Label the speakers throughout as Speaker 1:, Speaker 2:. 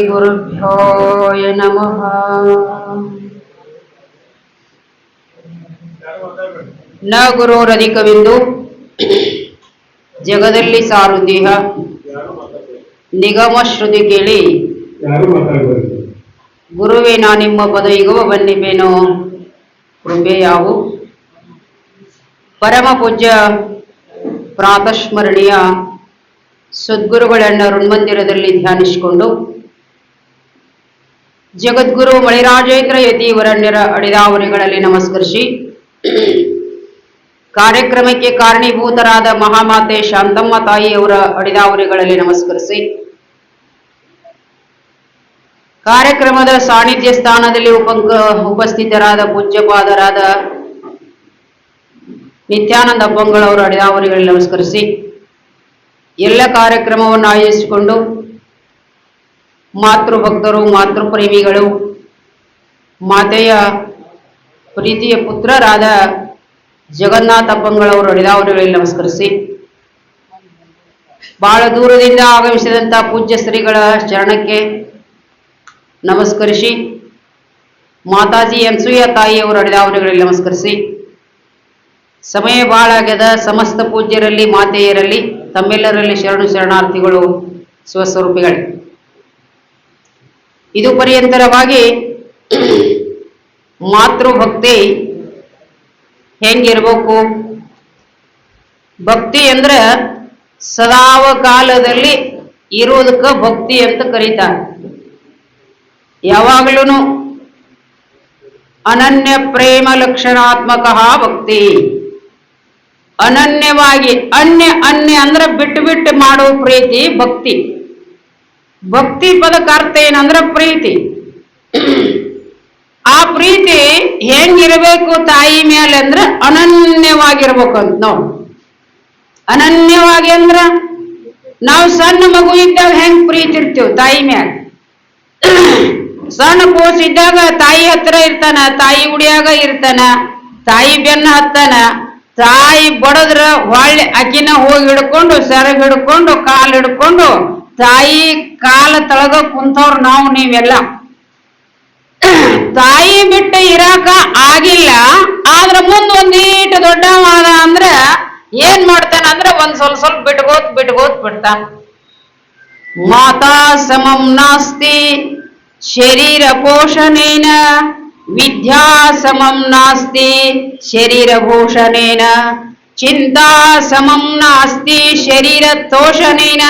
Speaker 1: श्रीगुरुभ्यो नमः ನ ಗುರೋರಧಿಕವೆಂದು ಜಗದಲ್ಲಿ ಸಾರು ದೇಹ ನಿಗಮ ಶ್ರುತಿ ಕೇಳಿ
Speaker 2: ಯಾರು ಮಾತಾಡಬಾರದು
Speaker 1: ಗುರುವೇ ನಾ ನಿಮ್ಮ ಪದವಿಗವ ಬನ್ನಿಬೇನೋ ಕೃಪೆಯಾವು ಪರಮ ಪೂಜ್ಯ ಪ್ರಾತಸ್ಮರಣೀಯ ಸದ್ಗುರುಗಳನ್ನ ಋಣ್ಮಂದಿರದಲ್ಲಿ ಧ್ಯಾನಿಸಿಕೊಂಡು ಜಗದ್ಗುರು ಮಣಿರಾಜೇಂದ್ರ ಯತಿವರಣ್ಯರ ಅಡಿದಾವರಿಗಳಲ್ಲಿ ನಮಸ್ಕರಿಸಿ. ಕಾರ್ಯಕ್ರಮಕ್ಕೆ ಕಾರಣೀಭೂತರಾದ ಮಹಾಮಾತೆ ಶಾಂತಮ್ಮ ತಾಯಿಯವರ ಅಡಿದಾವರಿಗಳಲ್ಲಿ ನಮಸ್ಕರಿಸಿ. ಕಾರ್ಯಕ್ರಮದ ಸಾನ್ನಿಧ್ಯ ಸ್ಥಾನದಲ್ಲಿ ಉಪಂಕ, ಉಪಸ್ಥಿತರಾದ ಪೂಜ್ಯಪಾದರಾದ ನಿತ್ಯಾನಂದ ಅಪ್ಪಂಗಳವರ ಅಡಿದಾವರಿಗಳಲ್ಲಿ ನಮಸ್ಕರಿಸಿ. ಎಲ್ಲ ಕಾರ್ಯಕ್ರಮವನ್ನು ಆಯೋಜಿಸಿಕೊಂಡು ಮಾತೃಭಕ್ತರು, ಮಾತೃಪ್ರೇಮಿಗಳು, ಮಾತೆಯ ಪ್ರೀತಿಯ ಪುತ್ರರಾದ ಜಗನ್ನಾಥ ಅಪ್ಪಂಗಳವರು ಅಡಿದಾವರಿಗಳಲ್ಲಿ ನಮಸ್ಕರಿಸಿ. ಬಹಳ ದೂರದಿಂದ ಆಗಮಿಸಿದಂಥ ಪೂಜ್ಯ ಶ್ರೀಗಳ ಚರಣಕ್ಕೆ ನಮಸ್ಕರಿಸಿ. ಮಾತಾಜಿ ಅನ್ಸೂಯ ತಾಯಿಯವರು ಅಡಿದಾವಣೆಗಳಲ್ಲಿ ನಮಸ್ಕರಿಸಿ. ಸಮಯ ಬಹಳ ಸಮಸ್ತ ಪೂಜ್ಯರಲ್ಲಿ, ಮಾತೆಯರಲ್ಲಿ, ತಮ್ಮೆಲ್ಲರಲ್ಲಿ ಶರಣು ಶರಣಾರ್ಥಿಗಳು ಸ್ವಸ್ವರೂಪಿಗಳೇ. ಇದು ಪರ್ಯಂತರವಾಗಿ ಮಾತೃಭಕ್ತಿ ಹೆಂಗಿರ್ಬೇಕು? ಭಕ್ತಿ ಅಂದ್ರೆ ಸದಾವ ಕಾಲದಲ್ಲಿ ಇರೋದಕ್ಕ ಭಕ್ತಿ ಅಂತ ಕರೀತಾರೆ. ಯಾವಾಗ್ಲೂ ಅನನ್ಯ ಪ್ರೇಮ ಲಕ್ಷಣಾತ್ಮಕ ಭಕ್ತಿ. ಅನನ್ಯವಾಗಿ ಅನ್ಯ ಅನ್ಯ ಅಂದ್ರೆ ಬಿಟ್ಟು ಬಿಟ್ಟು ಮಾಡೋ ಪ್ರೀತಿ ಭಕ್ತಿ. ಭಕ್ತಿ ಪದಕ್ಕೆ ಅರ್ಥ ಏನಂದ್ರ ಪ್ರೀತಿ. ಆ ಪ್ರೀತಿ ಹೆಂಗಿರ್ಬೇಕು ತಾಯಿ ಮೇಲೆ ಅಂದ್ರೆ ಅನನ್ಯವಾಗಿರ್ಬೇಕು ಅಂತ ನಾವು. ಅನನ್ಯವಾಗಿ ಅಂದ್ರ ನಾವು ಸಣ್ಣ ಮಗು ಇದ್ದಾಗ ಹೆಂಗ್ ಪ್ರೀತಿ ಇರ್ತೀವಿ ತಾಯಿ ಮೇಲೆ ಸಣ್ಣ ಕೋಸ್ ಇದ್ದಾಗ ತಾಯಿ ಹತ್ರ ಇರ್ತಾನ, ತಾಯಿ ಉಡಿಯಾಗ ಇರ್ತಾನ, ತಾಯಿ ಬೆನ್ನ ಹತ್ತಾನ, ತಾಯಿ ಬಡದ್ರ ಹೊಳ್ಳಿ ಅಕ್ಕಿನ ಹೋಗಿ ಹಿಡ್ಕೊಂಡು, ಸೆರಗ್ ಹಿಡ್ಕೊಂಡು, ಕಾಲ್ ಹಿಡ್ಕೊಂಡು ತಾಯಿ ಕಾಲ ತಳಗ ಕುಂತವ್ರು ನಾವು ನೀವೆಲ್ಲ. ತಾಯಿ ಬಿಟ್ಟು ಇರಾಕ ಆಗಿಲ್ಲ, ಆದ್ರ ಮುಂದ್ ಒಂದೀಟ ದೊಡ್ಡವಾದ ಅಂದ್ರ ಏನ್ ಮಾಡ್ತಾನ ಅಂದ್ರ ಒಂದ್ ಸ್ವಲ್ಪ ಸ್ವಲ್ಪ ಬಿಟ್ಕೋತ್ ಬಿಟ್ಕೋತ್ ಬಿಡ್ತಾನ. ಮಾತಾ ಸಮಂ ನಾಸ್ತಿ, ಶರೀರ ಪೋಷಣೇನ, ವಿದ್ಯಾ ಸಮಂ ನಾಸ್ತಿ, ಶರೀರ ಭೂಷಣೇನ ಚಿಂತಾ ಸಮಂ ನಾಸ್ತಿ, ಶರೀರ ತೋಷಣೇನ.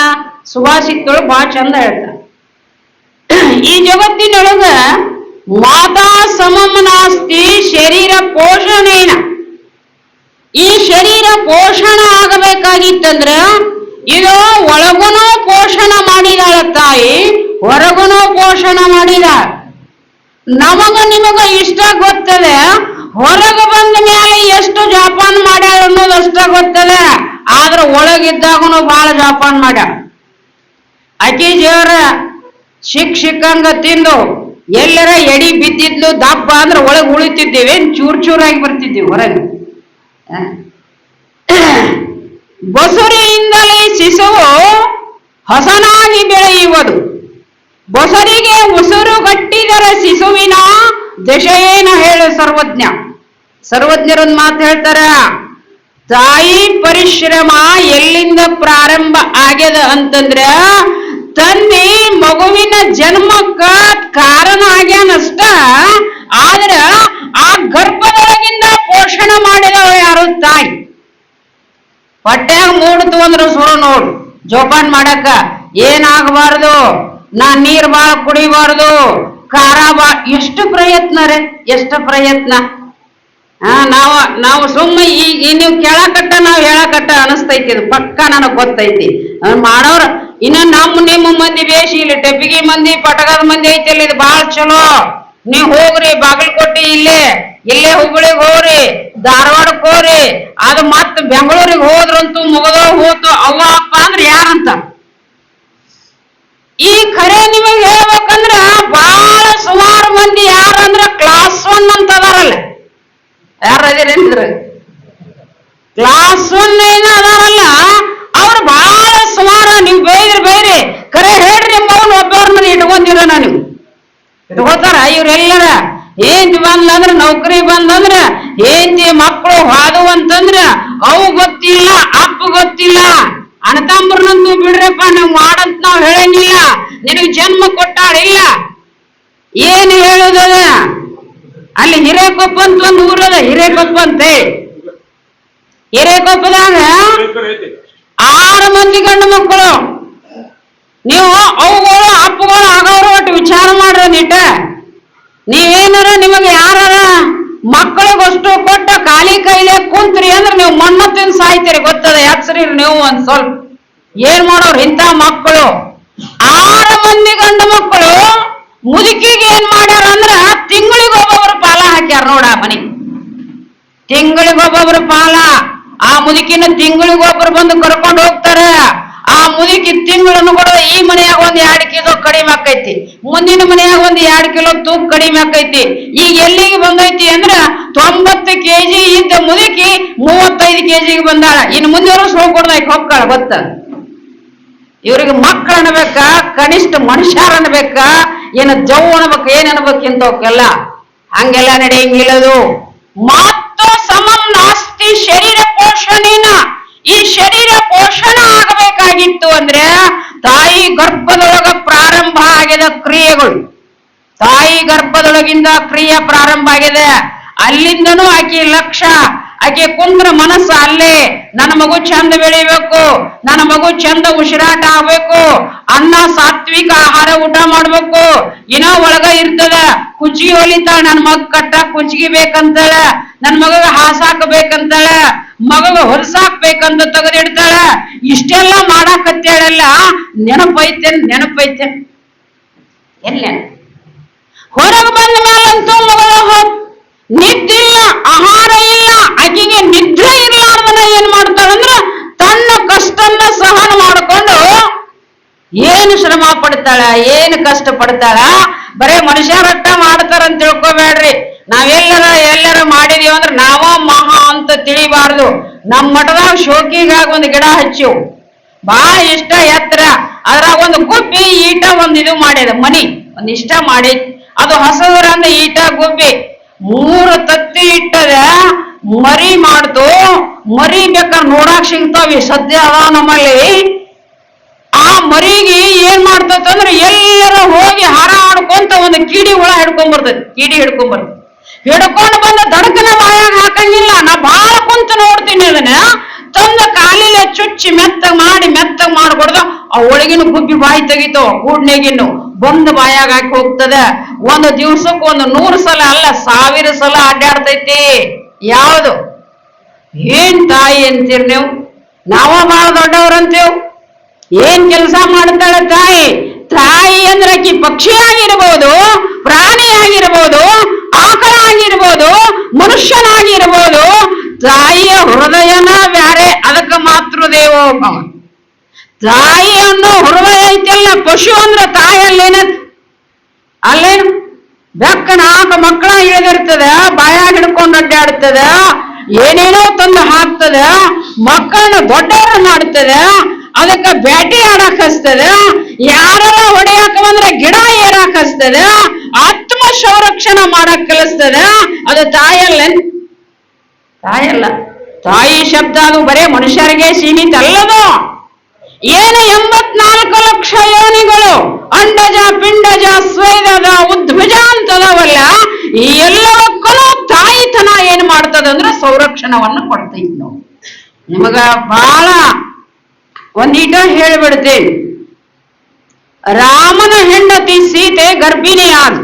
Speaker 1: ಸುಭಾಷಿತಗಳು ಬಹಳ ಚಂದ ಹೇಳ್ತಾರೆ. ಈ ಜಗತ್ತಿನೊಳಗ ಮಾತಾ ಸಮಮನಾಸ್ತಿ ಶರೀರ ಪೋಷಣೇನ. ಈ ಶರೀರ ಪೋಷಣ ಆಗಬೇಕಾಗಿತ್ತಂದ್ರ ಇದು ಒಳಗುನೂ ಪೋಷಣ ಮಾಡಿದಾಳ ತಾಯಿ, ಹೊರಗುನೂ ಪೋಷಣ ಮಾಡಿದ ನಮಗ ನಿಮಗ ಇಷ್ಟ ಗೊತ್ತದೆ? ಹೊರಗ ಬಂದ ಮೇಲೆ ಎಷ್ಟು ಜಾಪಾನ್ ಮಾಡ್ಯಾಳ ಅನ್ನೋದು ಅಷ್ಟ ಗೊತ್ತದೆ? ಆದ್ರ ಒಳಗಿದ್ದಾಗನು ಬಹಳ ಜಾಪಾನ್ ಮಾಡ್ಯಾಳ. ಅಕ್ಕಿ ಜೋರ ಶಿಕ್ ಶಿಕ್ಕಂಗ ತಿಂದು ಎಲ್ಲರ ಎಡಿ ಬಿದ್ದಿದ್ಲು, ದಪ್ಪ ಅಂದ್ರೆ ಒಳಗೆ ಉಳಿತಿದ್ದೇವೆ ಚೂರ್ ಚೂರಾಗಿ ಬರ್ತಿದ್ದೀವಿ ಹೊರಗೆ? ಬಸುರಿಯಿಂದಲೇ ಶಿಶುವು ಹೊಸನಾಗಿ ಬೆಳೆಯುವುದು. ಬಸರಿಗೆ ಉಸಿರು ಕಟ್ಟಿದರ ಶಿಶುವಿನ ದಶೆಯೇನ ಹೇಳು ಸರ್ವಜ್ಞ? ಸರ್ವಜ್ಞರೊಂದು ಮಾತು ಹೇಳ್ತಾರ? ತಾಯಿ ಪರಿಶ್ರಮ ಎಲ್ಲಿಂದ ಪ್ರಾರಂಭ ಆಗ್ಯದ ಅಂತಂದ್ರ ತಂದೆ ಮಗುವಿನ ಜನ್ಮಕ್ಕ ಕಾರಣ ಆಗ್ಯಾನಷ್ಟ, ಆದ್ರ ಆ ಗರ್ಭದೊಳಗಿಂದ ಪೋಷಣೆ ಮಾಡಿದವ ಯಾರು? ತಾಯಿ. ಹೊಟ್ಯಾಗ ಮೂಡ್ತು ಅಂದ್ರ ಸುರು ನೋಡು. ಜೋಪಾನ್ ಮಾಡಕ್ಕ ಏನಾಗಬಾರ್ದು? ನಾ ನೀರ್ ಬಾಳ ಕುಡಿಬಾರ್ದು. ಖಾರ ಬಾ, ಎಷ್ಟು ಪ್ರಯತ್ನ ರೇ, ಎಷ್ಟು ಪ್ರಯತ್ನ? ಹಾ ನಾವ, ನಾವು ಸುಮ್ಮನೆ ಈಗ ನೀವು ಕೇಳಕಟ್ಟ, ನಾವು ಹೇಳಕಟ್ಟ ಅನಸ್ತೈತಿ ಪಕ್ಕ ನನಗ್ ಗೊತ್ತೈತಿ. ಮಾಡೋರ್ ಇನ್ನ ನಮ್ ನಿಮ್ಮ ಮಂದಿ ಬೇಷ್ ಇಲ್ಲಿ ಟೆಪ್ಪಿಗೆ ಮಂದಿ, ಪಟಗದ ಮಂದಿ ಐತಿಲ್ಲ ಇದು ಬಾಳ ಚಲೋ. ನೀವ್ ಹೋಗ್ರಿ, ಬಾಗಲಕೋಟಿ ಇಲ್ಲೇ ಇಲ್ಲೇ ಹುಬ್ಬಳ್ಳಿಗ್ ಹೋಗ್ರಿ, ಧಾರವಾಡಕ್ ಹೋಗ್ರಿ. ಅದು ಮತ್ ಬೆಂಗಳೂರಿಗೆ ಹೋದ್ರಂತೂ ಮುಗದೋ ಹೋತು, ಅವ್ವ, ಅಪ್ಪ ಅಂದ್ರೆ ಯಾರಂತ? ಈ ಖರೆ ನಿಮಗೆ ಹೇಳ್ಬೇಕಂದ್ರ ಬಾಳ ಸುಮಾರು ಮಂದಿ ಯಾರಂದ್ರ ಕ್ಲಾಸ್ ಒನ್ ಅಂತ ಅದಾರಲ್ಲ ಯಾರು ಅದಿರೇನ್ರಿ ಕ್ಲಾಸ್ ಒನ್ ಏನ ಅದಾರಲ್ಲ ಅವ್ರು ಬಹಳ ಸುಮಾರು ನೀವು ಬೇಯ್ರಿ ಬೇಯ್ರಿ ಖರೆ ಹೇಳ್ರಿ ಮೌನ್ ಒಬ್ಬರನ್ನ ಇಟ್ಕೊಂಡಿರೋ ಇಟ್ಕೋತಾರ ಇವ್ರೆಲ್ಲರ ಏಂತಿ ಬಂದ್ಲಂದ್ರ ನೌಕರಿ ಬಂದ್ಲಂದ್ರ ಹೆಂಡತಿ ಮಕ್ಕಳು ಹಾದು ಅಂತಂದ್ರ, ಅವು ಗೊತ್ತಿಲ್ಲ, ಅಪ್ಪ ಗೊತ್ತಿಲ್ಲ. ಅಣ್ಣತಂಬ್ರನಂತೂ ಬಿಡ್ರಪ್ಪ, ನಾವ್ ಮಾಡಂತ ನಾವ್ ಹೇಳಂಗಿಲ್ಲ. ನಿನಗ್ ಜನ್ಮ ಕೊಟ್ಟಾಳಿಲ್ಲ ಏನ್ ಹೇಳುದದ ಅಲ್ಲಿ ಹಿರೇಕೊಪ್ಪ ಅಂತ ಒಂದು ಊರದ, ಹಿರೇಕೊಪ್ಪ ಅಂತೆ. ಹಿರೇಕೊಪ್ಪದಾಗ ಆರು ಮಂದಿ ಗಂಡು ಮಕ್ಕಳು. ನೀವು ಅವುಗಳು, ಅಪ್ಪಗಳು ಆಗೋರು ಒಟ್ಟು ವಿಚಾರ ಮಾಡ್ರಿ ನಿಟ್ಟ ನೀವೇನಾರ ನಿಮಗೆ ಯಾರ ಮಕ್ಕಳಿಗಷ್ಟು ಕೊಟ್ಟ ಖಾಲಿ ಕೈಲೇ ಕುಂತ್ರಿ ಅಂದ್ರೆ ನೀವು ಮಣ್ಣು ತಿಂದು ಸಾಯ್ತೀರಿ, ಗೊತ್ತದ? ಹೆಸರಿ ನೀವು ಒಂದ್ ಸ್ವಲ್ಪ ಏನ್ ಮಾಡೋರು ಇಂಥ ಮಕ್ಕಳು? ಆರು ಮಂದಿ ಗಂಡು ಮಕ್ಕಳು ಮುದುಕಿಗೆ ಏನ್ ಮಾಡ್ಯಾರ ಅಂದ್ರ ತಿಂಗಳಿಗೆ ಒಬ್ಬೊಬ್ರು ಪಾಲ ಹಾಕ್ಯಾರ ನೋಡ ಮನಿ ತಿಂಗಳಿಗೊಬ್ಬೊಬ್ರು ಪಾಲ. ಆ ಮುದುಕಿನ ತಿಂಗಳಿಗೊಬ್ರು ಬಂದು ಕರ್ಕೊಂಡು ಹೋಗ್ತಾರ. ಆ ಮುದುಕಿ ತಿಂಗಳನ್ನು ಕೂಡ ಈ ಮನೆಯಾಗ ಒಂದ್ ಎರಡು ಕಿಲೋ ಕಡಿಮೆ ಆಕೈತಿ. ಮುಂದಿನ ಮನೆಯಾಗ ಒಂದ್ ಎರಡು ಕಿಲೋ ತೂಕ ಕಡಿಮೆ ಆಕೈತಿ. ಈಗ ಎಲ್ಲಿಗೆ ಬಂದೈತಿ ಅಂದ್ರ ತೊಂಬತ್ತು ಕೆಜಿ ಇದ್ದ ಮುದುಕಿ ಮೂವತ್ತೈದು ಕೆಜಿಗೆ ಬಂದಾಳ. ಇನ್ನು ಮುಂದೆ ಹೋಗ್ಕೊಡ್ದಾಯ್ತು ಹೋಗ್ತಾಳ ಗೊತ್ತ? ಇವ್ರಿಗೆ ಮಕ್ಕಳು ಅನ್ಬೇಕ ಕನಿಷ್ಠ ಮನುಷ್ಯರ ಅನ್ಬೇಕ ಏನು ಜವ್ ಅನ್ಬೇಕು ಏನ್ ಅನ್ಬೇಕು ಇಂಥವಕ್ಕೆಲ್ಲ. ಹಂಗೆಲ್ಲ ನಡೆಯಂಗಿಲ್ಲದು. ಮಾತು ಸಮಂ ನಾಸ್ತಿ ಶರೀರ ಪೋಷಣೆನ. ಈ ಶರೀರ ಪೋಷಣ ಆಗಬೇಕಾಗಿತ್ತು ಅಂದ್ರೆ ತಾಯಿ ಗರ್ಭದೊಳಗ ಪ್ರಾರಂಭ ಆಗಿದ ಕ್ರಿಯೆಗಳು. ತಾಯಿ ಗರ್ಭದೊಳಗಿಂದ ಕ್ರಿಯೆ ಪ್ರಾರಂಭ ಆಗಿದೆ. ಅಲ್ಲಿಂದನೂ ಆಕೆ ಲಕ್ಷ, ಆಕೆ ಕುಂದ್ರ ಮನಸ್ಸು ಅಲ್ಲೇ, ನನ್ನ ಮಗು ಚಂದ ಬೆಳಿಬೇಕು, ನನ್ನ ಮಗು ಚಂದ ಉಸಿರಾಟ ಆಗ್ಬೇಕು, ಅನ್ನ, ಸಾತ್ವಿಕ ಆಹಾರ ಊಟ ಮಾಡ್ಬೇಕು. ಏನೋ ಒಳಗ ಇರ್ತದ ಕುಚ್ಗಿ ಹೊಲಿತಾಳ, ನನ್ನ ಮಗ ಕಟ್ಟ ಕುಚಿಗೆ ಬೇಕಂತಾಳ, ನನ್ನ ಮಗ ಹಾಸಾಕಬೇಕಂತಾಳ. ಮಗಗ ಹೊರಸಾಕ್ಬೇಕಂತ ತೆಗೆದಿಡ್ತಾಳ. ಇಷ್ಟೆಲ್ಲ ಮಾಡಾಕತ್ತೇಳಲ್ಲ ನೆನಪೈತೆ ನೆನಪೈತೆ. ಎಲ್ಲ? ಹೊರಗೆ ಬಂದ ಮೇಲಂತೂ ಮಗಳು ನಿದ್ದೆ ನಿದ್ದಿಲ್ಲ ಆಹಾರ ಇಲ್ಲ ಆಕೆಗೆ ನಿದ್ರೆ ಇರ್ಲಾರ್ದನ ಏನ್ ಮಾಡ್ತಾಳಂದ್ರ ತನ್ನ ಕಷ್ಟನ್ನ ಸಹನ ಮಾಡಿಕೊಂಡು ಏನು ಶ್ರಮ ಪಡ್ತಾಳ ಏನು ಕಷ್ಟ ಪಡ್ತಾಳ ಬರೇ ಮನುಷ್ಯರಟ್ಟ ಮಾಡ್ತಾರಂತ ತಿಳ್ಕೊಬೇಡ್ರಿ. ನಾವೆಲ್ಲರ ಎಲ್ಲರ ಮಾಡಿದೀವಿ ಅಂದ್ರೆ ನಾವ ಮಹಾ ಅಂತ ತಿಳಿಬಾರ್ದು. ನಮ್ಮ ಮಠದಾಗ ಶೋಕಿಗಾಗಿ ಒಂದು ಗಿಡ ಹಚ್ಚಿವು. ಬಹಳ ಇಷ್ಟ ಎತ್ತರ. ಅದ್ರಾಗ ಒಂದು ಗುಬ್ಬಿ ಈಟ ಒಂದು ಇದು ಮಾಡ್ಯದ ಮನಿ. ಒಂದ್ ಇಷ್ಟ ಮಾಡಿ ಅದು ಹಸದ್ರಂದ ಈಟ, ಗುಬ್ಬಿ. ಮೂರು ತತ್ತಿ ಇಟ್ಟದ, ಮರಿ ಮಾಡ್ತು ಮರಿ ಬೇಕಾದ್ರೆ ನೋಡಾಕ್ ಸಿಗ್ತಾವಿ ಸದ್ಯ ಅದ ನಮ್ಮಲ್ಲಿ. ಆ ಮರಿಗೆ ಏನ್ ಮಾಡ್ತಂದ್ರೆ ಎಲ್ಲರೂ ಹೋಗಿ ಹಾರ ಆಡ್ಕೊಂತ ಒಂದು ಕೀಡಿ ಹುಳ ಹಿಡ್ಕೊಂಡ್ ಬರ್ತೈತಿ ಕೀಡಿ ಹಿಡ್ಕೊಂಡ್ ಬರ್ತೈತಿ ಹಿಡ್ಕೊಂಡು ಬಂದ ದಡಕನ ಬಾಯಾಗ ಹಾಕಂಗಿಲ್ಲ. ನಾ ಬಾಳ ಕುಂತ ನೋಡ್ತೀನಿ ಅದನ್ನ. ತಂದ ಕಾಲಿಲೆ ಚುಚ್ಚಿ ಮೆತ್ತ ಮಾಡಿ ಮೆತ್ತ ಮಾಡ್ಕೊಡ್ದ ಆ ಒಳಗಿನ ಗುಬ್ಬಿ ಬಾಯಿ ತೆಗಿತೋ. ಗೂಡ್ನೆಗಿನ್ನು ಬಂದ ಬಾಯಾಗ ಹಾಕಿ ಹೋಗ್ತದೆ. ಒಂದು ದಿವ್ಸಕ್ಕೆ ಒಂದು ನೂರು ಸಲ ಅಲ್ಲ, ಸಾವಿರ ಸಲ ಅಡ್ಡಾಡ್ತೈತಿ. ಯಾವುದು? ಏನ್ ತಾಯಿ ಅಂತೀರ್ ನೀವು? ನಾವ ಬಾಳ ದೊಡ್ಡವ್ರಂತೇವ್. ಏನ್ ಕೆಲಸ ಮಾಡ್ತಾಳೆ ತಾಯಿ? ತಾಯಿ ಅಂದ್ರೆ ಆಕಿ ಪಕ್ಷಿ ಆಗಿರ್ಬೋದು, ಪ್ರಾಣಿ ಆಗಿರ್ಬೋದು, ಆಕಳ ಆಗಿರ್ಬೋದು, ಮನುಷ್ಯನಾಗಿರ್ಬೋದು, ತಾಯಿಯ ಹೃದಯನ ಬ್ಯಾರೆ. ಅದಕ್ಕೆ ಮಾತೃ ದೇವೋಭವ ತಾಯಿ ಅನ್ನೋ ಹೃದಯ ಐತಲ್ಲ, ಪಶು ಅಂದ್ರೆ ತಾಯಲ್ಲೇನ ಅಲ್ಲೇನು? ಬೆಕ್ಕ ನಾಲ್ಕು ಮಕ್ಕಳ ಇಳಿದಿರ್ತದ ಬಾಯಾಗ ಹಿಡ್ಕೊಂಡು ಅಡ್ಡಾಡ್ತದ, ಏನೇನೋ ತಂದು ಹಾಕ್ತದ, ಮಕ್ಕಳನ್ನ ದೊಡ್ಡವರನ್ನಾಡ್ತದೆ ಅದಕ್ಕ ಬ್ಯಾಟಿ ಆಡಕ್ ಹಸ್ತದ ಯಾರ ಹೊಡೆಯಾಕ ಬಂದ್ರೆ ಗಿಡ ಏರಾಕ್ ಹಸ್ತದ ಆತ್ಮ ಸಂರಕ್ಷಣೆ ಮಾಡಕ್ ಕಲಿಸ್ತದ? ಅದು ತಾಯಲ್ಲ. ತಾಯಲ್ಲ. ತಾಯಿ ಶಬ್ದ ಅದು ಬರೇ ಮನುಷ್ಯರಿಗೆ ಸೀಮಿತ ಅಲ್ಲದು. ಏನು ಎಂಬತ್ನಾಲ್ಕು ಲಕ್ಷ ಯೋನಿಗಳು ಅಂಡಜ ಪಿಂಡಜ ಸ್ವೇದದ ಉದ್ಭುಜ ಅಂತದವಲ್ಲ ಈ ಎಲ್ಲವಕ್ಕೂ ತಾಯಿತನ ಏನ್ ಮಾಡ್ತದಂದ್ರೆ ಸಂರಕ್ಷಣವನ್ನು ಕೊಡ್ತೈತಿ ನಾವು. ನಿಮಗ ಬಹಳ ಒಂದೀಟ ಹೇಳ್ಬಿಡ್ತೇನೆ. ರಾಮನ ಹೆಂಡತಿ ಸೀತೆ ಗರ್ಭಿಣಿ ಆದ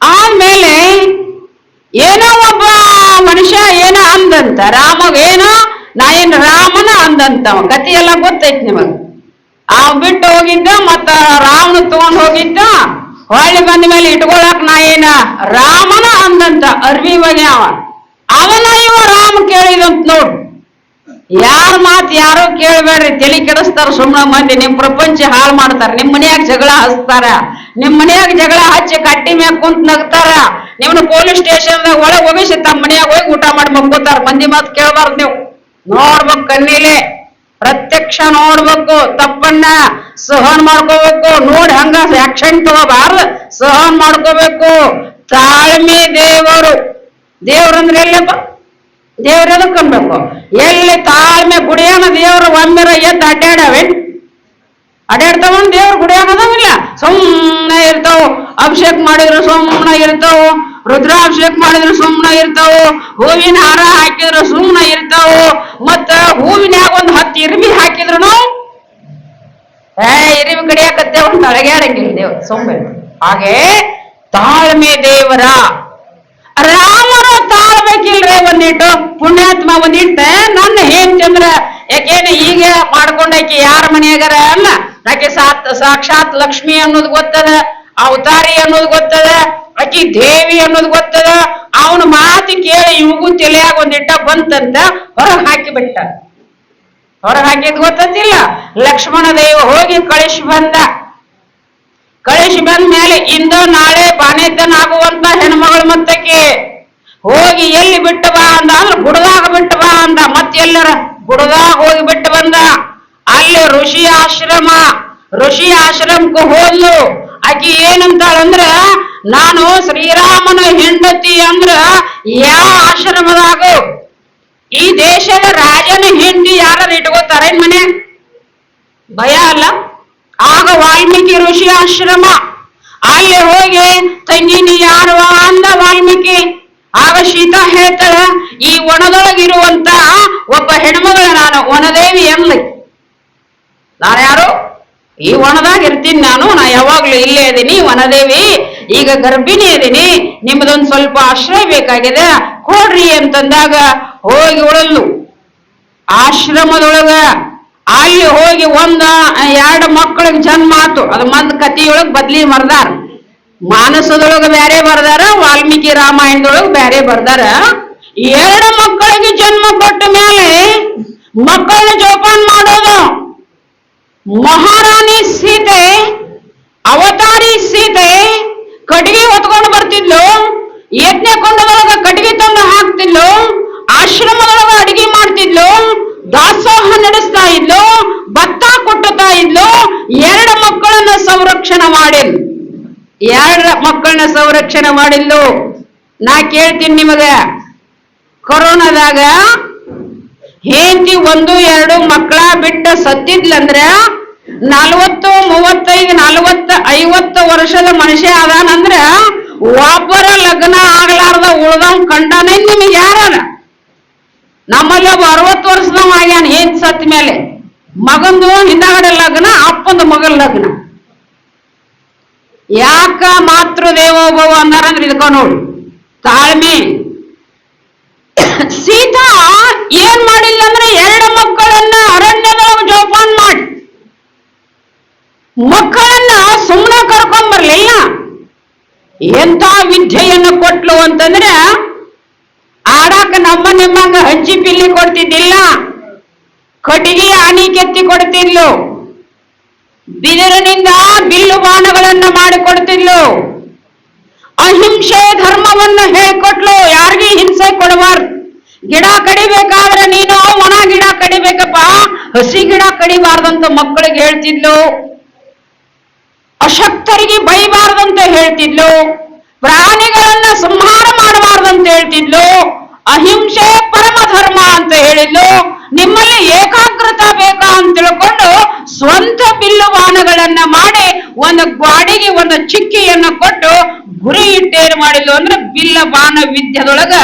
Speaker 1: ಆಮೇಲೆ ಏನೋ ಒಬ್ಬ ಮನುಷ್ಯ ಏನೋ ಅಂದಂತ ರಾಮ ಏನೋ ನಾ ಏನ್ ರಾಮನ ಅಂದಂತ ಗತಿ ಎಲ್ಲ ಗೊತ್ತೈತಿ ನಿಮಗ. ಆ ಬಿಟ್ಟು ಹೋಗಿದ್ದ ಮತ್ತ ರಾಮನ ತಗೊಂಡ್ ಹೋಗಿದ್ದ, ಹೊಳ್ಳಿ ಬಂದ ಮೇಲೆ ಇಟ್ಕೊಳಕ್ ನಾ ಏನ ರಾಮನ ಅಂದಂತ ಅರ್ವಿ ಅವ. ಅವನ ಇವ ರಾಮ ಕೇಳಿದಂತ ನೋಡು. ಯಾರ ಮಾತು ಯಾರೋ ಕೇಳಬೇಡ್ರಿ, ತಲೆ ಕೆಡಿಸ್ತಾರ ಸುಮ್ಮನೆ ಮಂದಿ. ನಿಮ್ ಪ್ರಪಂಚ ಹಾಳು ಮಾಡ್ತಾರ. ನಿಮ್ ಮನ್ಯಾಗ ಜಗಳ ಹಚ್ತಾರ ನಿಮ್ ಮನ್ಯಾಗ ಜಗಳ ಹಚ್ಚಿ ಕಟ್ಟಿ ಮ್ಯಾಗ ಕುಂತ ನಗ್ತಾರ. ನಿಮ್ನ ಪೊಲೀಸ್ ಸ್ಟೇಷನ್ದಾಗ ಒಳಗೆ ಹೋಗಿಸಿ ತಮ್ಮ ಮನ್ಯಾಗ ಹೋಗಿ ಊಟ ಮಾಡಿ ಮಕ್ಕೋತಾರ. ಮಂದಿ ಮಾತು ಕೇಳಬಾರ್ದು ನೀವು. ನೋಡ್ಬೇಕು ಕಣ್ಣಿಲೆ. ಪ್ರತ್ಯಕ್ಷ ನೋಡ್ಬೇಕು, ತಪ್ಪನ್ನ ಸಹನ್ ಮಾಡ್ಕೋಬೇಕು. ನೋಡಿ ಹಂಗ ಆಕ್ಷನ್ ತಗೋಬಾರ್ದು, ಸಹನ್ ಮಾಡ್ಕೋಬೇಕು. ತಾಳ್ಮೆ ದೇವರು. ದೇವ್ರಂದ್ರೆ ಎಲ್ಲಪ್ಪ? ದೇವ್ರ ಎದಕ್ ಅನ್ಬೇಕು ಎಲ್ಲಿ ತಾಳ್ಮೆ ಗುಡಿಯಾನ ದೇವ್ರ ಒಮ್ಮೆರ ಎದ್ದು ಅಡ್ಡಾಡವೆ ಅಡ್ಡಾಡ್ತಾವ ದೇವ್ರ ಗುಡಿಯಾನ ಸುಮ್ಮನೆ ಇರ್ತಾವ. ಅಭಿಷೇಕ ಮಾಡಿದ್ರು ಸುಮ್ಮನೆ ಇರ್ತಾವ. ರುದ್ರಾಭಿಷೇಕ ಮಾಡಿದ್ರು ಸುಮ್ಮನೆ ಇರ್ತಾವ. ಹೂವಿನ ಹಾರ ಹಾಕಿದ್ರು ಸುಮ್ಮನೆ ಇರ್ತಾವ. ಮತ್ತ ಹೂವಿನ್ಯಾಗ ಒಂದ್ ಹತ್ತು ಇರ್ಮಿ ಹಾಕಿದ್ರು ಏ ಇರಿವಿ ಕಡಿಯಾಕತ್ತೆ ಒಂದು ಅಳಗ್ಯಾಡಂಗಿಲ್ಲ ದೇವ್ರ ಸೊಮ್ಮೆ ಹಾಗೆ ತಾಳ್ಮೆ ದೇವರ. ರಾಮನ ತಾಳ್ಬೇಕಿಲ್ರಿ ಒಂದಿಟ್ಟು. ಪುಣ್ಯಾತ್ಮ ಒಂದಿಟ್ಟ, ನನ್ನ ಹೇಂಚಂದ್ರ ಯಾಕೇನ ಈಗ ಮಾಡ್ಕೊಂಡಾಕಿ ಯಾರ ಮನೆಯಾಗರ? ಅಲ್ಲ, ಆಕೆ ಸಾತ್, ಸಾಕ್ಷಾತ್ ಲಕ್ಷ್ಮಿ ಅನ್ನೋದು ಗೊತ್ತದ, ಅವತಾರಿ ಅನ್ನೋದು ಗೊತ್ತದ ಅಕಿ ದೇವಿ ಅನ್ನೋದು ಗೊತ್ತದ. ಅವನ ಮಾತು ಕೇಳಿ ಇವಗೂ ತಲೆಯಾಗ ಒಂದಿಟ್ಟ ಬಂತಂತ ಹೊರಗೆ ಹಾಕಿ ಬಿಟ್ಟ. ಹೊರಗೆ ಹಾಕಿದ್ ಗೊತ್ತಿಲ್ಲ ಲಕ್ಷ್ಮಣ ದೇವ ಹೋಗಿ ಕಳಿಸಿ ಬಂದ. ಕಳಿಸಿ ಬಂದ ಮೇಲೆ ಇಂದು ನಾಳೆ ಬಾನೆದ್ದನಾಗುವಂತ ಹೆಣ್ಮಗಳು ಮತ್ತಕ್ಕೆ ಹೋಗಿ ಎಲ್ಲಿ ಬಿಟ್ಟು ಬಾ ಅಂದ? ಅಂದ್ರೆ ಗುಡದಾಗ ಬಿಟ್ಟು ಬಾ ಅಂದ. ಮತ್ತೆ ಎಲ್ಲರ ಗುಡದಾಗ ಹೋಗಿ ಬಿಟ್ಟು ಬಂದ? ಅಲ್ಲಿ ಋಷಿ ಆಶ್ರಮ. ಋಷಿ ಆಶ್ರಮಕ್ಕೆ ಹೋದ್ಲು. ಆಕಿ ಏನಂತಾಳಂದ್ರ ನಾನು ಶ್ರೀರಾಮನ ಹೆಂಡತಿ ಅಂದ್ರ ಯಾವ ಆಶ್ರಮದಾಗ? ಈ ದೇಶದ ರಾಜನ ಹೆಂಡತಿ ಯಾರು ಇಟ್ಕೋತಾರೇನ್ ಮನೆ? ಭಯ ಅಲ್ಲ? ಆಗ ವಾಲ್ಮೀಕಿ ಋಷಿ ಆಶ್ರಮ. ಅಲ್ಲಿ ಹೋಗಿ, ತಂಗಿ, ನೀ ಯಾರು? ಅಂದ ವಾಲ್ಮೀಕಿ. ಆಗ ಸೀತಾ ಹೇಳ್ತಾಳ, ಈ ಒಣದೊಳಗಿರುವಂತ ಒಬ್ಬ ಹೆಣ್ಮಗಳ ನಾನು ಒಣದೇವಿ ಎನ್ಲಿ. ನಾನು ಯಾರು? ಈ ಒಣದಾಗ ಇರ್ತೀನಿ ನಾನು, ನಾ ಯಾವಾಗ್ಲೂ ಇಲ್ಲೇ ಇದೀನಿ, ಒಣದೇವಿ, ಈಗ ಗರ್ಭಿಣಿ ಇದೀನಿ, ನಿಮ್ದೊಂದ್ ಸ್ವಲ್ಪ ಆಶ್ರಯ ಬೇಕಾಗಿದೆ, ಕೊಡ್ರಿ ಅಂತಂದಾಗ ಹೋಗಿ ಉಳಲ್ಲು. ಆಶ್ರಮದೊಳಗ ಅಲ್ಲಿ ಹೋಗಿ ಒಂದ ಎರಡು ಮಕ್ಕಳಿಗೆ ಜನ್ಮ ಆತು, ಅದು ಮಂದ್ ಕತಿಯೊಳಗ್ ಬದ್ಲಿ ಬರ್ದಾರ ಮಾನಸದೊಳಗ ಬ್ಯಾರೆ ಬರ್ದಾರ, ವಾಲ್ಮೀಕಿ ರಾಮಾಯಣದೊಳಗ ಬ್ಯಾರೆ ಬರ್ದಾರ. ಎರಡು ಮಕ್ಕಳಿಗೆ ಜನ್ಮ ಕೊಟ್ಟ ಮೇಲೆ ಮಕ್ಕಳನ್ನ ಜೋಪಾನ ಮಾಡೋದು. ಮಹಾರಾಣಿ ಸೀತೆ, ಅವತಾರಿ ಸೀತೆ ಕಟ್ಟಿಗೆ ಹೊತ್ಕೊಂಡು ಬರ್ತಿದ್ಲು. ಯಜ್ಞ ಕೊಂಡದೊಳಗ ಕಟ್ಟಿಗೆ ತಂದು ಹಾಕ್ತಿದ್ಲು. ಆಶ್ರಮದೊಳಗ ಅಡಿಗೆ ಮಾಡ್ತಿದ್ಲು. ದಾಸೋಹ ನಡೆಸ್ತಾ ಇದ್ಲು. ಭತ್ತ ಕೊಟ್ಟುತ್ತಾ ಇದ್ಲು. ಎರಡು ಮಕ್ಕಳನ್ನ ಸಂರಕ್ಷಣೆ ಮಾಡಿದ್ಲು. ಎರಡು ಮಕ್ಕಳನ್ನ ಸಂರಕ್ಷಣೆ ಮಾಡಿದ್ಲು ನಾ ಕೇಳ್ತೀನಿ ನಿಮಗ. ಕೊರೋನಾದಾಗ ಹೆಂಡತಿ ಒಂದು, ಎರಡು ಮಕ್ಕಳ ಬಿಟ್ಟ ಸತ್ತಿದ್ಲಂದ್ರ ನಲ್ವತ್ತು, ಮೂವತ್ತೈದು, ನಲ್ವತ್ತ, ಐವತ್ತು ವರ್ಷದ ಮನುಷ್ಯ ಅದಾನಂದ್ರ ಒಬ್ಬರ ಲಗ್ನ ಆಗ್ಲಾರ್ದ ಉಳ್ದಂಗ್ ಕಂಡಾನೆ ನಿಮಗೆ ಯಾರ ನಮ್ಮಲ್ಲಿ ಒಬ್ಬ ಅರವತ್ತು ವರ್ಷದವ ಆಗ್ಯಾನ ಏನ್ ಸತ್ತ ಮೇಲೆ ಮಗಂದು ಹಿಂದಗಡೆ ಲಗ್ನ, ಅಪ್ಪಂದು ಮಗನ ಲಗ್ನ. ಯಾಕ ಮಾತೃ ದೇವೋಭವ ಅಂದಾರಂದ್ರೆ ಇದಕ್ಕ ನೋಡು. ತಾಳ್ಮೆ. ಸೀತಾ ಏನ್ ಮಾಡಿಲ್ಲ ಅಂದ್ರೆ ಎರಡು ಮಕ್ಕಳನ್ನ ಅರಣ್ಯದ ಜೋಪಾನ್ ಮಾಡಿ. ಮಕ್ಕಳನ್ನ ಸುಮ್ಮನೆ ಕರ್ಕೊಂಡ್ ಬರ್ಲಿಲ್ಲ ಎಂತ ವಿದ್ಯೆಯನ್ನು ಕೊಟ್ಲು ಅಂತಂದ್ರೆ ಆಡಾಕ ನಮ್ಮ ನಿಮ್ಮಂಗ ಹಂಚಿ ಪಿಲ್ಲಿ ಕೊಡ್ತಿದ್ದಿಲ್ಲ. ಕಟ್ಟಿಗೆ ಆನಿ ಕೆತ್ತಿ ಕೊಡ್ತಿದ್ಲು. ಬಿದಿರಿನಿಂದ ಬಿಲ್ಲು ಬಾಣಗಳನ್ನ ಮಾಡಿಕೊಡ್ತಿದ್ಲು ಅಹಿಂಸೆ ಧರ್ಮವನ್ನ ಹೇಳ್ಕೊಟ್ಲು. ಯಾರಿಗೆ ಹಿಂಸೆ ಕೊಡಬಾರ್ದು ಗಿಡ ಕಡಿಬೇಕಾದ್ರೆ ನೀನು ಒಣ ಗಿಡ ಕಡಿಬೇಕಪ್ಪ. ಹಸಿ ಗಿಡ ಕಡಿಬಾರ್ದಂತ ಮಕ್ಕಳಿಗೆ ಹೇಳ್ತಿದ್ಲು. ಅಶಕ್ತರಿಗೆ ಬೈಬಾರ್ದಂತ ಹೇಳ್ತಿದ್ಲು. ಪ್ರಾಣಿಗಳನ್ನ ಸಂಹಾರ ಮಾಡಬಾರ್ದಂತ ಹೇಳ್ತಿದ್ಲು. ಅಹಿಂಸೆ ಪರಮ ಧರ್ಮ ಅಂತ ಹೇಳಿದ್ಲು. ನಿಮ್ಮಲ್ಲಿ ಏಕಾಗ್ರತಾ ಬೇಕಾ ಅಂತ ತಿಳ್ಕೊಂಡು ಸ್ವಂತ ಬಿಲ್ಲು ಬಾಣಗಳನ್ನ ಮಾಡಿ ಒಂದು ಗ್ವಾಡಿಗೆ ಒಂದು ಚಿಕ್ಕಿಯನ್ನ ಕೊಟ್ಟು ಗುರಿ ಇಟ್ಟೇನು ಮಾಡಿದ್ಲು ಅಂದ್ರೆ ಬಿಲ್ಲ ಬಾಣ ವಿದ್ಯದೊಳಗ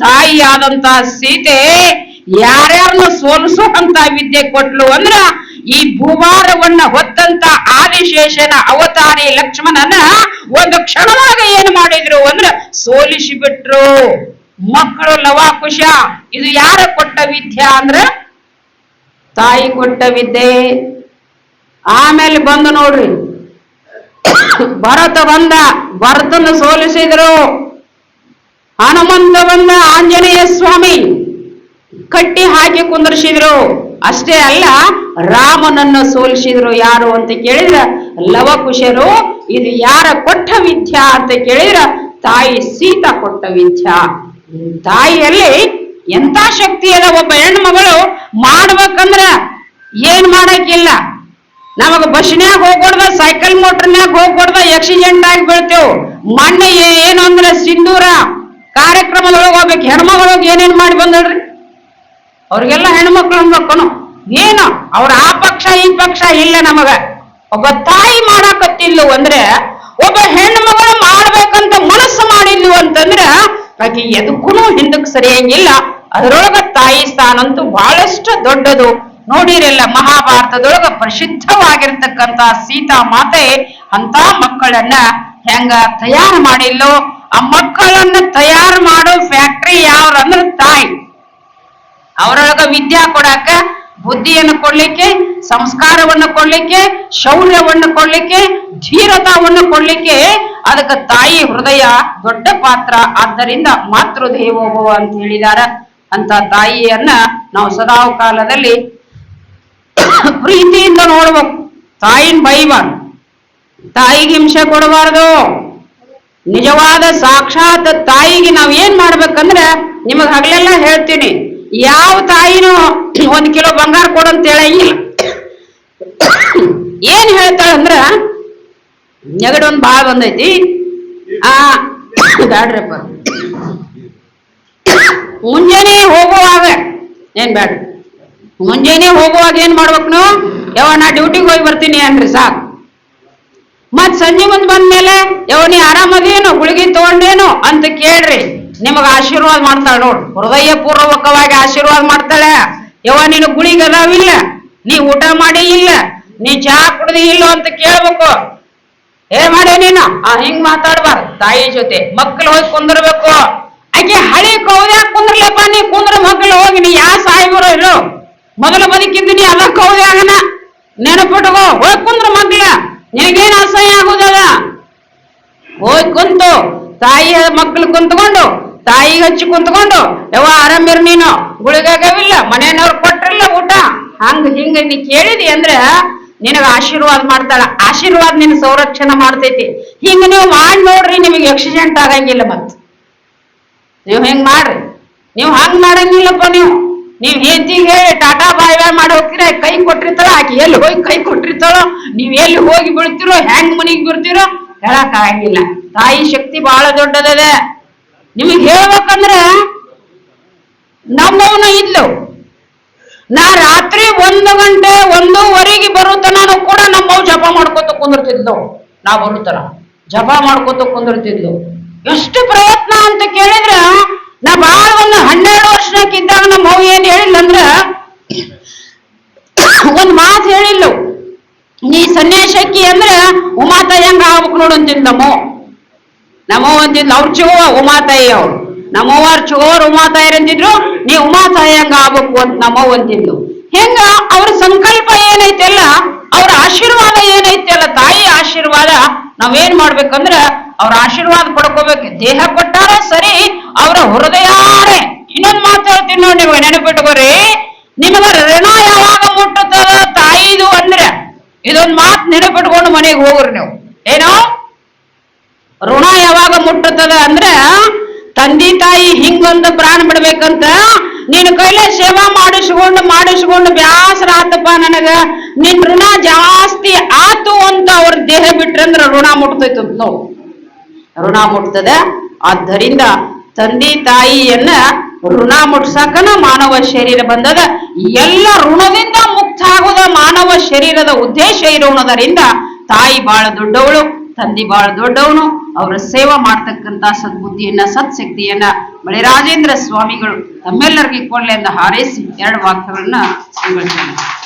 Speaker 1: ತಾಯಿಯಾದಂತ ಸೀತೆ ಯಾರ್ಯಾರನ್ನ ಸೋಲಿಸುವಂತ ವಿದ್ಯೆ ಕೊಟ್ಲು ಅಂದ್ರ ಈ ಭೂಭಾರವನ್ನ ಹೊತ್ತಂತ ಆದಿಶೇಷನ ಅವತಾರಿ ಲಕ್ಷ್ಮಣನ ಒಂದು ಕ್ಷಣದಾಗ ಏನ್ ಮಾಡಿದ್ರು ಅಂದ್ರ ಸೋಲಿಸಿ ಬಿಟ್ರು. ಮಕ್ಕಳು ಲವಾಕುಶ, ಇದು ಯಾರ ಕೊಟ್ಟ ವಿದ್ಯಾ ಅಂದ್ರ ತಾಯಿ ಕೊಟ್ಟ ವಿದ್ಯೆ. ಆಮೇಲೆ ಬಂದು ನೋಡ್ರಿ. ಭರತ ಬಂದ, ಭರತನ ಸೋಲಿಸಿದ್ರು. ಹನುಮಂತ ಬಂದ, ಆಂಜನೇಯ ಸ್ವಾಮಿ ಕಟ್ಟಿ ಹಾಕಿ ಕುಂದರ್ಸಿದ್ರು. ಅಷ್ಟೇ ಅಲ್ಲ, ರಾಮನನ್ನ ಸೋಲಿಸಿದ್ರು ಯಾರು ಅಂತ ಕೇಳಿದ್ರ? ಲವಕುಶರು ಇದು ಯಾರ ಕೊಟ್ಟ ವಿದ್ಯಾ ಅಂತ ಕೇಳಿದ್ರ? ತಾಯಿ ಸೀತಾ ಕೊಟ್ಟ ವಿದ್ಯಾ. ತಾಯಿಯಲ್ಲಿ ಎಂತ ಶಕ್ತಿ ಅದ ಒಬ್ಬ ಹೆಣ್ಮಗಳು ಮಾಡ್ಬೇಕಂದ್ರ ಏನ್ ಮಾಡಕ್ಕಿಲ್ಲ. ನಮಗ ಬಸ್ನ್ಯಾಗ ಹೋಗ್ಬಾರ್ದ ಸೈಕಲ್ ಮೋಟರ್ನ್ಯಾಗ ಹೋಗ್ಬಾರ್ದ ಆಕ್ಸಿಡೆಂಟ್ ಆಗಿ ಬೀಳ್ತೇವ್. ಮೊನ್ನೆ ಏನು ಅಂದ್ರೆ ಸಿಂಧೂರ ಕಾರ್ಯಕ್ರಮದೊಳಗೆ ಹೋಗ್ಬೇಕು. ಹೆಣ್ಮಗಳೊಳಗೆ ಏನೇನ್ ಮಾಡಿ ಬಂದಳ್ರಿ? ಅವ್ರಿಗೆಲ್ಲ ಹೆಣ್ಮಕ್ಳು ಅನ್ಬೇಕನು ಏನು? ಅವ್ರ ಆ ಪಕ್ಷ, ಈ ಪಕ್ಷ ಇಲ್ಲ ನಮಗ. ಒಬ್ಬ ತಾಯಿ ಮಾಡಾಕತ್ತಿಲ್ಲ ಅಂದ್ರೆ, ಒಬ್ಬ ಹೆಣ್ಮಗಳು ಮಾಡ್ಬೇಕಂತ ಮನಸ್ಸು ಮಾಡಿಲ್ಲು ಅಂತಂದ್ರೆ, ಆಕೆ ಎದಕ್ಕೂ ಹಿಂದಕ್ಕೆ ಸರಿಯಂಗಿಲ್ಲ. ಅದರೊಳಗ ತಾಯಿ ಸ್ಥಾನ ಅಂತೂ ಬಹಳಷ್ಟು ದೊಡ್ಡದು. ನೋಡಿರಲ್ಲ ಮಹಾಭಾರತದೊಳಗ ಪ್ರಸಿದ್ಧವಾಗಿರ್ತಕ್ಕಂತ ಸೀತಾ ಮಾತೆ ಅಂತ ಮಕ್ಕಳನ್ನ ಹೆಂಗ ತಯಾರು ಮಾಡಿಲ್ಲೋ? ಆ ಮಕ್ಕಳನ್ನ ತಯಾರು ಮಾಡೋ ಫ್ಯಾಕ್ಟ್ರಿ ಯಾವ್ರಂದ್ರ ತಾಯಿ. ಅವರೊಳಗ ವಿದ್ಯಾ ಕೊಡಾಕ, ಬುದ್ಧಿಯನ್ನು ಕೊಡ್ಲಿಕ್ಕೆ, ಸಂಸ್ಕಾರವನ್ನು ಕೊಡ್ಲಿಕ್ಕೆ, ಶೌರ್ಯವನ್ನು ಕೊಡ್ಲಿಕ್ಕೆ, ಧೀರತವನ್ನು ಕೊಡ್ಲಿಕ್ಕೆ ಅದಕ್ಕೆ ತಾಯಿ ಹೃದಯ ದೊಡ್ಡ ಪಾತ್ರ. ಆದ್ದರಿಂದ ಮಾತೃ ದೇವೋಭವ ಅಂತ ಹೇಳಿದಾರ. ಅಂತ ತಾಯಿಯನ್ನ ನಾವು ಸದಾ ಕಾಲದಲ್ಲಿ ಪ್ರೀತಿಯಿಂದ ನೋಡ್ಬೇಕು. ತಾಯಿನ ಬೈಬಾರ್ದು ತಾಯಿಗೆ ಹಿಂಸೆ ಕೊಡಬಾರ್ದು. ನಿಜವಾದ ಸಾಕ್ಷಾತ್ ತಾಯಿಗೆ ನಾವ್ ಏನ್ ಮಾಡ್ಬೇಕಂದ್ರೆ, ನಿಮಗ್ ಹಗಲೆಲ್ಲ ಹೇಳ್ತೀನಿ. ಯಾವ ತಾಯಿನೂ ಒಂದ್ ಕಿಲೋ ಬಂಗಾರ ಕೊಡಂತ ಹೇಳಂಗಿಲ್ಲ ಏನ್ ಹೇಳ್ತಾಳಂದ್ರ ನೆಗಡಿ ಒಂದ್ ಬಾಳ ಬಂದೈತಿ. ಆ, ಬ್ಯಾಡ್ರಪ್ಪ. ಮುಂಜಾನೆ ಹೋಗುವಾಗ, ಏನ್ ಬ್ಯಾಡ ಮುಂಜಾನೆ ಹೋಗುವಾಗ ಏನ್ ಮಾಡ್ಬೇಕು ನೀವು? ಯಾವ ನಾ ಡ್ಯೂಟಿಗೆ ಹೋಗಿ ಬರ್ತೀನಿ ಅನ್ರಿ ಸಾಕು. ಮತ್ ಸಂಜೆ ಮುಂದ್ ಬಂದ್ಮೇಲೆ ಯಾವ ನೀ ಆರಾಮದೇನು? ಗುಳಿಗೆ ತಗೊಂಡೇನು? ಅಂತ ಕೇಳ್ರಿ. ನಿಮಗ ಆಶೀರ್ವಾದ ಮಾಡ್ತಾಳೆ ನೋಡ್. ಹೃದಯ ಪೂರ್ವಕವಾಗಿ ಆಶೀರ್ವಾದ ಮಾಡ್ತಾಳೆ. ಯಾವ ನೀನು ಗುಳಿಗೆ ಅದಾವಿಲ್ಲ ನೀ ಊಟ ಮಾಡಿ ಇಲ್ಲ. ನೀ ಚಹಾ ಕುಡ್ದಿ ಇಲ್ಲ ಅಂತ ಕೇಳ್ಬೇಕು. ಏ, ಮಾಡೇ ನೀನು. ಆ, ಹಿಂಗ್ ಮಾತಾಡ್ಬಾರ್ದು. ತಾಯಿ ಜೊತೆ. ಮಕ್ಕಳು ಹೋಗಿ ಕುಂದಿರ್ಬೇಕು. ಆಕೆ ಹಳಿ ಕೌದ್ಯಾಗ ಕುಂದ್ರಲಪ್ಪ. ನೀ ಕುಂದ್ರ ಮಕ್ಕಳು ಹೋಗಿ ನೀ ಯಾ ಸಾಯಿಬರು ಇರು ಮೊದಲು ಬದುಕಿದ್ದೀನಿ ಅದ ಕೌದ್ಯಾಗನ ನೆನಪಿಟ್ಕೋ, ಹೋಗಿ ಕುಂದ್ರ ಮಕ್ಕಳ ನಿನಗೇನು ಅಸಹ್ಯ ಆಗುದಲ್ಲ ಹೋಗಿ ಕುಂತು ತಾಯಿಯ ಮಕ್ಕಳು ಕುಂತ್ಕೊಂಡು ತಾಯಿಗೆ ಹಚ್ಚಿ ಕುಂತ್ಕೊಂಡು ಯಾವ ಆರಾಮಿರ್ ನೀನು. ಗುಳಿಗಾಗವಿಲ್ಲ, ಮನೆಯವ್ರು ಕೊಟ್ರಲ್ಲ ಊಟ. ಹಂಗ ಹಿಂಗ ನೀ ಕೇಳಿದಿ ಅಂದ್ರೆ, ನಿನಗ ಆಶೀರ್ವಾದ ಮಾಡ್ತಾಳ. ಆಶೀರ್ವಾದ ನಿನ್ ಸಂರಕ್ಷಣೆ ಮಾಡ್ತೈತಿ. ಹಿಂಗ ನೀವು ಮಾಡಿ ನೋಡ್ರಿ, ನಿಮಗೆ ಆಕ್ಸಿಡೆಂಟ್ ಆಗಂಗಿಲ್ಲ ಮತ್. ನೀವು ಹೆಂಗ್ ಮಾಡ್ರಿ? ನೀವು ಹಂಗ್ ಮಾಡಂಗಿಲ್ಲಪ್ಪ ನೀವು. ನೀವ್ ಹೆಂಜಿಗೆ ಟಾಟಾ ಬಾಯ್ ಬಾಯ್ ಮಾಡಿ ಹೋಗ್ತೀರ? ಕೈ ಕೊಟ್ಟಿರ್ತಾಳ, ಆಕಿ ಎಲ್ಲಿ ಹೋಗಿ ಕೈ ಕೊಟ್ಟಿರ್ತಾಳೋ? ನೀವ್ ಎಲ್ಲಿ ಹೋಗಿ ಬೀಳ್ತಿರೋ, ಹ್ಯಾಂಗ್ ಮನಿಗ್ ಬಿಡ್ತಿರೋ ಹೇಳಕ್ ಆಗಂಗಿಲ್ಲ. ತಾಯಿ ಶಕ್ತಿ ಬಹಳ ದೊಡ್ಡದದೆ. ನಿಮಗ್ ಹೇಳ್ಬೇಕಂದ್ರ, ನಮ್ಮವನ ಇದ್ಲು. ನಾ ರಾತ್ರಿ ಒಂದು ಗಂಟೆ ಒಂದೂವರೆಗೆ ಬರುತ್ತನೂ ಕೂಡ ನಮ್ಮವ್ ಜಪ ಮಾಡ್ಕೊತ ಕುಂದಿರ್ತಿದ್ಲು. ನಾ ಬರುತ್ತನ ಜಪ ಮಾಡ್ಕೊತ ಕುಂದಿರ್ತಿದ್ಲು. ಎಷ್ಟು ಪ್ರಯತ್ನ ಅಂತ ಕೇಳಿದ್ರ ನಾ ಬಾಳ ಒಂದು ಹನ್ನೆರಡು ವರ್ಷಕ್ಕಿದ್ದಾಗ ನಮ್ಮ ಅವ್ವ ಏನ್ ಹೇಳಿಲ್ಲ ಅಂದ್ರ ಒಂದ್ ಮಾತು ಹೇಳಿಲ್ಲ ನೀ ಸನ್ಯಾಸಕ್ಕಿ ಅಂದ್ರ ಉಮಾತಾಯಿ ಹಂಗ ಆಗ್ಬೇಕು ನೋಡು ಅಂತಿಲ್ಲ ನಮ್ಮೋ ನಮ್ಮವ್ವ ಅಂತಿದ್ ಅವ್ರ ಚಿಗುವ ಉಮಾತಾಯಿ ಅವ್ರು. ನಮ್ಮವ್ವಾರ್ ಚುಗೋರ್ ಉಮಾತಾಯರ್ ಅಂತಿದ್ರು, ನೀ ಉಮಾತಾಯಿ ಹಂಗ ಆಗ್ಬೇಕು ಅಂತ ನಮೋ ಅಂತಿದ್ಲು. ಹೆಂಗ ಅವ್ರ ಸಂಕಲ್ಪ ಏನೈತೆಲ್ಲ, ಅವ್ರ ಆಶೀರ್ವಾದ ಏನೈತೆಲ್ಲ ತಾಯಿ ಆಶೀರ್ವಾದ ನಾವೇನ್ ಮಾಡ್ಬೇಕಂದ್ರ ಅವ್ರ ಆಶೀರ್ವಾದ ಪಡ್ಕೋಬೇಕು. ದೇಹ ಕೊಟ್ಟಾರ ಸರಿ, ಅವರ ಹೃದಯಾರೆ ಇನ್ನೊಂದ್ ಮಾತು ಹೇಳ್ತೀನಿ ನೋಡಿ ನೀವು ನೆನಪಿಟ್ಕೋರಿ ನಿಮಗ ಋಣ ಯಾವಾಗ ಮುಟ್ಟುತ್ತದ ತಾಯಿದು ಅಂದ್ರೆ. ಇದೊಂದ್ ಮಾತು ನೆನಪಿಟ್ಕೊಂಡು ಮನೆಗೆ ಹೋಗ್ರಿ ನೀವು. ಏನೋ? ಋಣ ಯಾವಾಗ ಮುಟ್ಟುತ್ತದ ಅಂದ್ರ ತಂದೆ ತಾಯಿ ಹಿಂಗೊಂದು ಪ್ರಾಣ ಬಿಡ್ಬೇಕಂತ ನೀನು ಕೈಲೇ ಸೇವಾ ಮಾಡಿಸ್ಕೊಂಡು ಮಾಡಿಸ್ಕೊಂಡು ಬ್ಯಾಸರ ಆತಪ್ಪ ನನಗ. ನಿನ್ ಋಣ ಜಾಸ್ತಿ ಆತು ಅಂತ ಅವ್ರ ದೇಹ ಬಿಟ್ರಂದ್ರ ಋಣ ಮುಟ್ತೈತ ನೋವು ಋಣ ಮುಟ್ತದ. ಆದ್ದರಿಂದ ತಂದೆ ತಾಯಿಯನ್ನ ಋಣ ಮುಟ್ಸಾಕನ ಮಾನವ ಶರೀರ ಬಂದದ. ಎಲ್ಲ ಋಣದಿಂದ ಮುಕ್ತ ಆಗುದ ಮಾನವ ಶರೀರದ ಉದ್ದೇಶ ಇರೋಣದರಿಂದ ತಾಯಿ ಬಹಳ ದೊಡ್ಡವಳು. ತಂದೆ ಬಹಳ ದೊಡ್ಡವನು. ಅವರ ಸೇವಾ ಮಾಡ್ತಕ್ಕಂತ ಸದ್ಬುದ್ಧಿಯನ್ನ, ಸತ್ಶಕ್ತಿಯನ್ನ ಬಳಿರಾಜೇಂದ್ರ ಸ್ವಾಮಿಗಳು ತಮ್ಮೆಲ್ಲರಿಗೆ ಕೊಡ್ಲಿ ಅಂತ ಹಾರೈಸಿ ಎರಡು ವಾಕ್ಯಗಳನ್ನ ಸಂಗಳಿಸ್ತಾನೆ